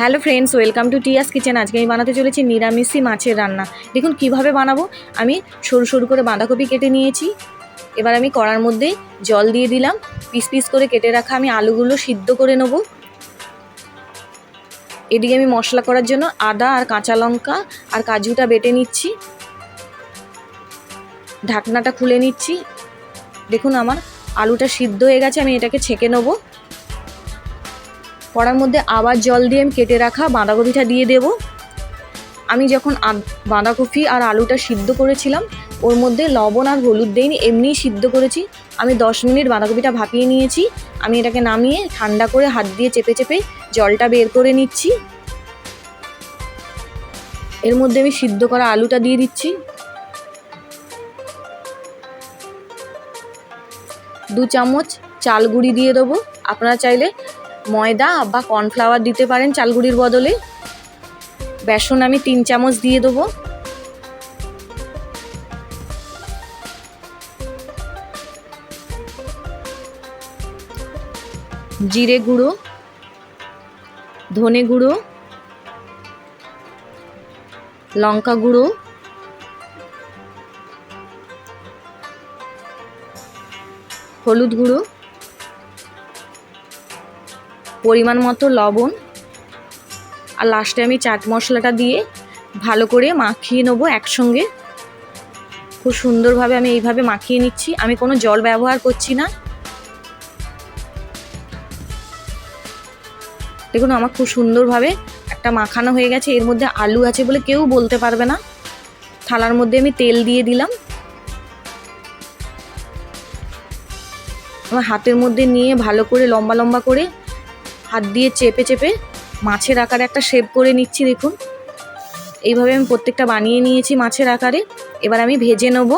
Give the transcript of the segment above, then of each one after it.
Hello friends, welcome to Tia's kitchen. আজকে আমি বানাতে চলেছি নিরামিষি মাছের রান্না। দেখুন, কীভাবে বানাবো? আমি সরু সরু করে বাঁধাকপি কেটে নিয়েছি। এবার আমি কড়ার মধ্যে জল দিয়ে দিলাম। পিস পিস করে কেটে রাখা আমি আলুগুলো সিদ্ধ করে নেব। এদিকে আমি মশলা করার জন্য আদা আর কাঁচা লঙ্কা আর কাজুটা বেটে নিচ্ছি। ঢাকনাটা খুলে নিচ্ছি। দেখুন, আমার আলুটা সিদ্ধ হয়ে গেছে, আমি এটাকে ছেঁকে নেব। কড়ার মধ্যে আবার জল দিয়ে আমি কেটে রাখা বাঁধাকপিটা দিয়ে দেব। আমি যখন বাঁধাকপি আর আলুটা সিদ্ধ করেছিলাম, ওর মধ্যে লবণ আর হলুদ দিইনি এমনিই সিদ্ধ করেছি। আমি দশ মিনিট বাঁধাকপিটা ভাপিয়ে নিয়েছি। আমি এটাকে নামিয়ে ঠান্ডা করে হাত দিয়ে চেপে চেপে জলটা বের করে নিচ্ছি। এর মধ্যে আমি সিদ্ধ করা আলুটা দিয়ে দিচ্ছি। দু চামচ চাল গুঁড়ি দিয়ে দেবো। আপনারা চাইলে ময়দা বা কর্নফ্লাওয়ার দিতে পারেন চালগুড়ির বদলে। বেসন আমি তিন চামচ দিয়ে দেবো। জিরে গুঁড়ো, ধনে গুঁড়ো, লঙ্কা গুঁড়ো, হলুদ গুঁড়ো। পরিমাণ মতো লবণ। আর লাস্টে আমি চাট মশলাটা দিয়ে ভালো করে মাখিয়ে নেব একসঙ্গে। খুব সুন্দরভাবে আমি এইভাবে মাখিয়ে নিচ্ছি। আমি কোনো জল ব্যবহার করছি না। দেখুন, আমার খুব সুন্দরভাবে একটা মাখানো হয়ে গেছে। এর মধ্যে আলু আছে বলে কেউ বলতে পারবে না। থালার মধ্যে আমি তেল দিয়ে দিলাম। আমার হাতের মধ্যে নিয়ে ভালো করে লম্বা লম্বা করে হাত দিয়ে চেপে চেপে মাছের আকারে একটা শেপ করে নিচ্ছি, দেখুন। এইভাবে আমি প্রত্যেকটা বানিয়ে নিয়েছি মাছের আকারে। এবার আমি ভেজে নেব।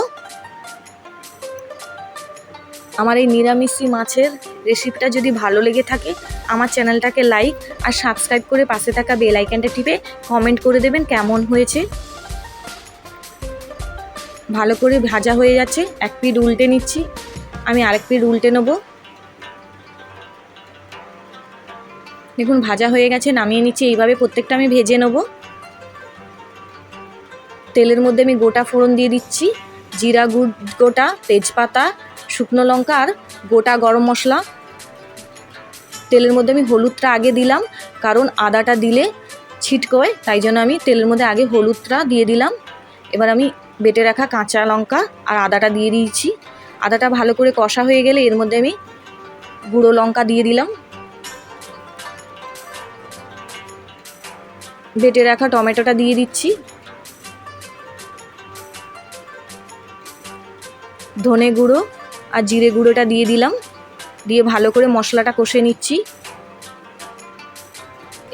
আমার এই নিরামিষি মাছের রেসিপিটা যদি ভালো লেগে থাকে, আমার চ্যানেলটাকে লাইক আর সাবস্ক্রাইব করে পাশে থাকা বেল আইকনটা টিপে কমেন্ট করে দেবেন কেমন হয়েছে। ভালো করে ভাজা হয়ে যাচ্ছে। এক পিঠ উল্টে নিচ্ছি। আমি আরেক পিঠ উল্টে নেব। দেখুন, ভাজা হয়ে গেছে, নামিয়ে নিচ্ছি, এইভাবে প্রত্যেকটা আমি ভেজে নেব। তেলের মধ্যে আমি গোটা ফোড়ন দিয়ে দিচ্ছি, জিরা গুড়, গোটা তেজপাতা, শুকনো লঙ্কা আর গোটা গরম মশলা। তেলের মধ্যে আমি হলুদটা আগে দিলাম, কারণ আদাটা দিলে ছিটকোয়, তাই জন্য আমি তেলের মধ্যে আগে হলুদটা দিয়ে দিলাম। এবার আমি বেটে রাখা কাঁচা লঙ্কা আর আদাটা দিয়ে দিয়েছি। আদাটা ভালো করে কষা হয়ে গেলে এর মধ্যে আমি গুঁড়ো লঙ্কা দিয়ে দিলাম। বেটে রাখা টমেটোটা দিয়ে দিচ্ছি। ধনে গুঁড়ো আর জিরে গুঁড়োটা দিয়ে দিলাম। দিয়ে ভালো করে মশলাটা কষে নিচ্ছি।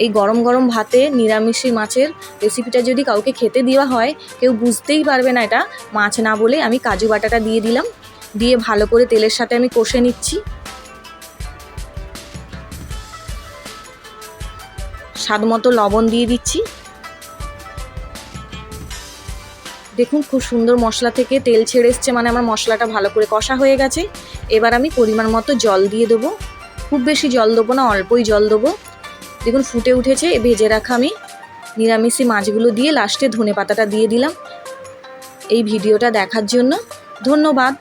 এই গরম গরম ভাতে নিরামিষি মাছের রেসিপিটা যদি কাউকে খেতে দেওয়া হয়, কেউ বুঝতেই পারবে না এটা। মাছ না বলে আমি কাজু বাটাটা দিয়ে দিলাম। দিয়ে ভালো করে তেলের সাথে আমি কষে নিচ্ছি। স্বাদ মতো লবণ দিয়ে দিচ্ছি। দেখুন, খুব সুন্দর মশলা থেকে তেল ছেড়ে এসছে মানে আমার মশলাটা ভালো করে কষা হয়ে গেছে। এবার আমি পরিমাণ মতো জল দিয়ে দেবো। খুব বেশি জল দেবো না, অল্পই জল দেবো। দেখুন, ফুটে উঠেছে ভেজে রাখা আমি। নিরামিষি মাছগুলো দিয়ে লাস্টে ধনে পাতাটা দিয়ে দিলাম। এই ভিডিওটা দেখার জন্য ধন্যবাদ।